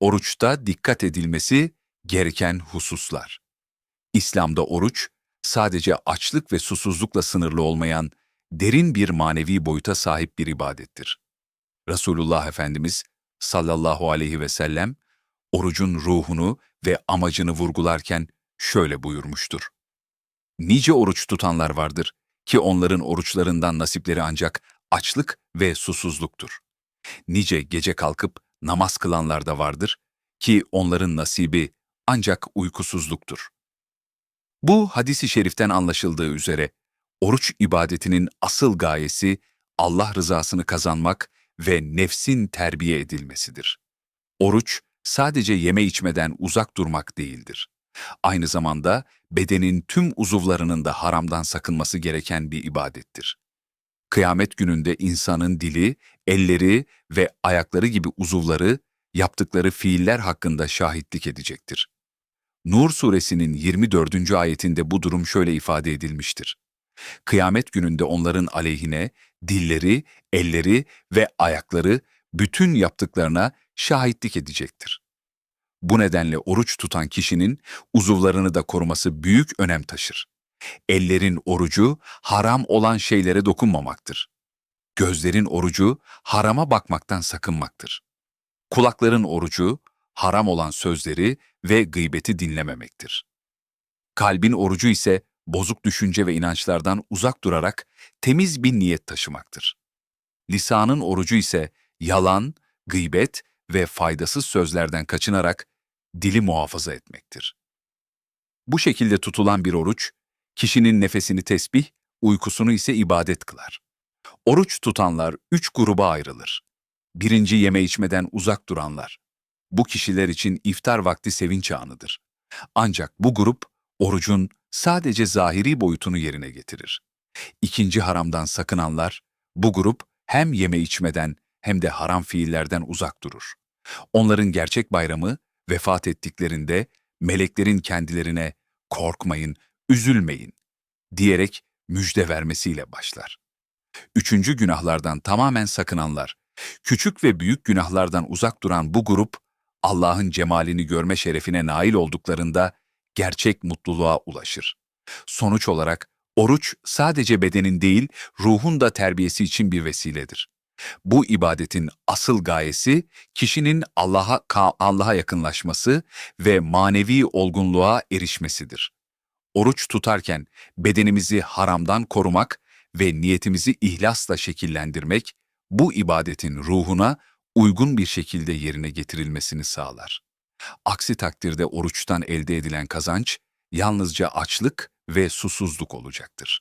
Oruçta dikkat edilmesi gereken hususlar. İslam'da oruç, sadece açlık ve susuzlukla sınırlı olmayan derin bir manevi boyuta sahip bir ibadettir. Resulullah Efendimiz sallallahu aleyhi ve sellem, orucun ruhunu ve amacını vurgularken şöyle buyurmuştur. Nice oruç tutanlar vardır ki onların oruçlarından nasipleri ancak açlık ve susuzluktur. Nice gece kalkıp namaz kılanlar da vardır ki onların nasibi ancak uykusuzluktur. Bu hadisi şeriften anlaşıldığı üzere oruç ibadetinin asıl gayesi Allah rızasını kazanmak ve nefsin terbiye edilmesidir. Oruç sadece yeme içmeden uzak durmak değildir. Aynı zamanda bedenin tüm uzuvlarının da haramdan sakınması gereken bir ibadettir. Kıyamet gününde insanın dili, elleri ve ayakları gibi uzuvları yaptıkları fiiller hakkında şahitlik edecektir. Nur suresinin 24. ayetinde bu durum şöyle ifade edilmiştir. Kıyamet gününde onların aleyhine dilleri, elleri ve ayakları bütün yaptıklarına şahitlik edecektir. Bu nedenle oruç tutan kişinin uzuvlarını da koruması büyük önem taşır. Ellerin orucu haram olan şeylere dokunmamaktır. Gözlerin orucu harama bakmaktan sakınmaktır. Kulakların orucu haram olan sözleri ve gıybeti dinlememektir. Kalbin orucu ise bozuk düşünce ve inançlardan uzak durarak temiz bir niyet taşımaktır. Lisanın orucu ise yalan, gıybet ve faydasız sözlerden kaçınarak dili muhafaza etmektir. Bu şekilde tutulan bir oruç, kişinin nefesini tesbih, uykusunu ise ibadet kılar. Oruç tutanlar üç gruba ayrılır. Birinci yeme içmeden uzak duranlar. Bu kişiler için iftar vakti sevinç anıdır. Ancak bu grup, orucun sadece zahiri boyutunu yerine getirir. İkinci haramdan sakınanlar, bu grup hem yeme içmeden hem de haram fiillerden uzak durur. Onların gerçek bayramı, vefat ettiklerinde meleklerin kendilerine korkmayın, üzülmeyin diyerek müjde vermesiyle başlar. Üçüncü günahlardan tamamen sakınanlar, küçük ve büyük günahlardan uzak duran bu grup, Allah'ın cemalini görme şerefine nail olduklarında gerçek mutluluğa ulaşır. Sonuç olarak oruç sadece bedenin değil, ruhun da terbiyesi için bir vesiledir. Bu ibadetin asıl gayesi kişinin Allah'a Allah'a yakınlaşması ve manevi olgunluğa erişmesidir. Oruç tutarken bedenimizi haramdan korumak ve niyetimizi ihlasla şekillendirmek bu ibadetin ruhuna uygun bir şekilde yerine getirilmesini sağlar. Aksi takdirde oruçtan elde edilen kazanç yalnızca açlık ve susuzluk olacaktır.